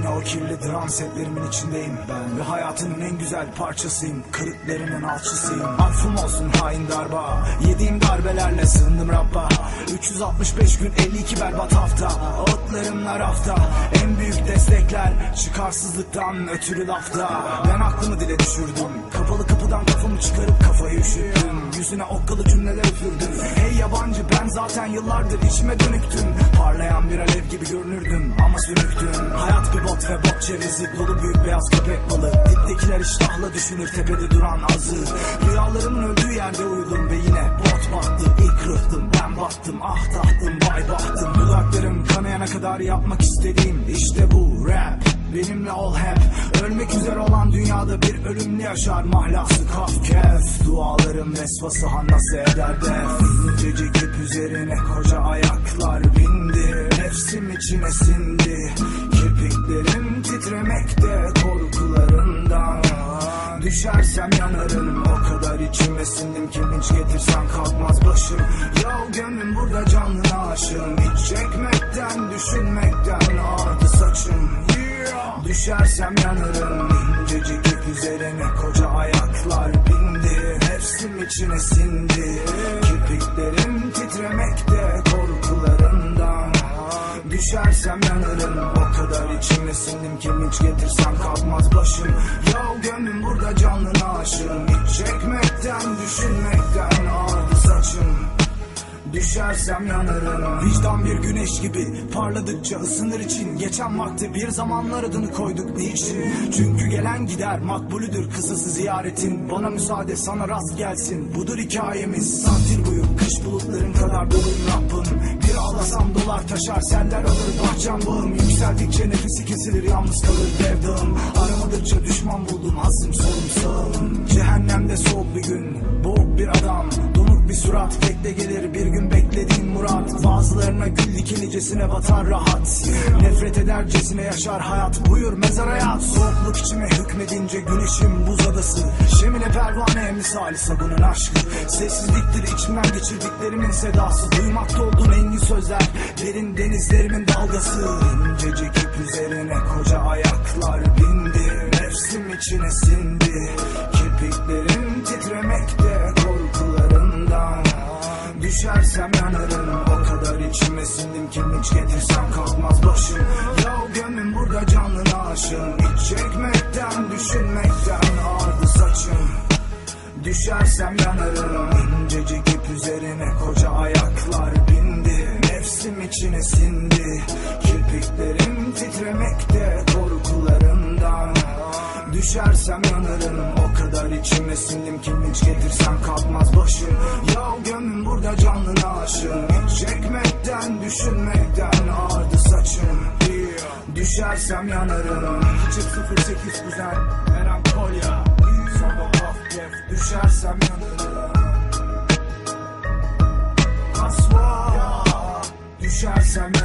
Yine o kirli dram setlerimin içindeyim. Ben Ve hayatının en güzel parçasıyım. Kırıklarının alçısıyım. Affım olsun hain darba. Yediğim darbelerle sığındım Rabba. 365 gün 52 berbat hafta. Ağıtlarımla rafta. En büyük destekler Çıkarsızlıktan ötürü lafta. Ben aklımı dile düşürdüm. Kapalı kapıdan kafamı çıkarıp kafayı üşüttüm. Yüzüne okkalı cümleler üfürdüm. Hey yabancı ben zaten yıllardır içime dönüktüm. Parlayan bir alev gibi görünürdüm ama sönüktüm Hayat bir bot ve bot çerezi dolu büyük beyaz köpek balığı. Diptekiler iştahla düşünür tepede duran azı. Rüyalarımın öldüğü yerde uyudum ve yine bot battı. İlk rıhtım ben battım ah tahtım vay bahtım. Dudaklarım kanayana kadar yapmak istediğim işte bu rap Benimle ol hep. Ölmek üzere olan dünyada bir ölümlü yaşar Mahlası kaf kef. Dualarım vesvası nasıl eder def. İncecik ip üzerine koca ayaklar bindi. Nefsim içine sindi. Kirpiklerim titremekte korkularından. Düşersem yanarım o kadar içime sindim ki linç getirsem kalkmaz başım. Ya gönlüm burada canına aşığım. Hiç çekmekten düşünmekten ağrıdı saçım. Düşersem yanarım. İncecik ip üzerine koca ayaklar bindi. Nefsim içine sindi. Kirpiklerim titremekte korkularından Düşersem yanarım. O kadar içime sindim ki linç getirsem kalkmaz başım. Ya gönlüm burada canına aşığım Hiç çekmekten düşünmekten ağrıdı saçım Düşersem yanarım. Vicdan bir güneş gibi Parladıkça ısınır için Geçen vakti bir zamanlar adını koyduk niçin? Çünkü gelen gider makbulüdür Kısası ziyaretin. Bana müsaade sana rast gelsin. Budur hikayemiz. Santil boyu kış bulutların kadar doluyum Rabbim Bir ağlasam dolar taşar Seller alır bahçem bağım Yükseldikçe nefesi kesilir Yalnız kalır dev dağım Aramadıkça düşman buldum Azım solum sağım Cehennemde soğuk bir gün Boğuk bir adam. Donuk bir surat Bekle gelir bir gün beklediğin murat. Bazılarına gül dikinicesine batar rahat. Nefret edercesine yaşar hayat Buyur mezar hayat Soğukluk içime hükmedince güneşim buz adası Şemine pervane misali sabunun aşkı. Sessizliktir içimden geçirdiklerimin sedası. Duymakta olduğun engin sözler Derin denizlerimin dalgası. İncecik ip üzerine koca ayaklar bindi. Nefsim içine sindi. Kirpiklerim titremekte korkularından Düşersem yanarım o kadar içime sindim ki hiç getirsem kalkmaz başım. Ya gönlüm burada canına aşığım. Hiç çekmekten saçım Düşersem yanarım. İncecik ip üzerine koca ayaklar bindi. Nefsim içine sindi. Kirpiklerim titremekte korkularından Düşersem yanarım. O kadar içime sindim ki hiç getirsem kalkmaz başım. Ya gönlüm burada canına aşığım çekmekten düşünmekten ağrıdı saçım. Düşersem yanarım. Küçük 08 kuzen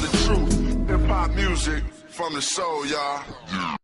The truth, hip hop music from the soul, y'all.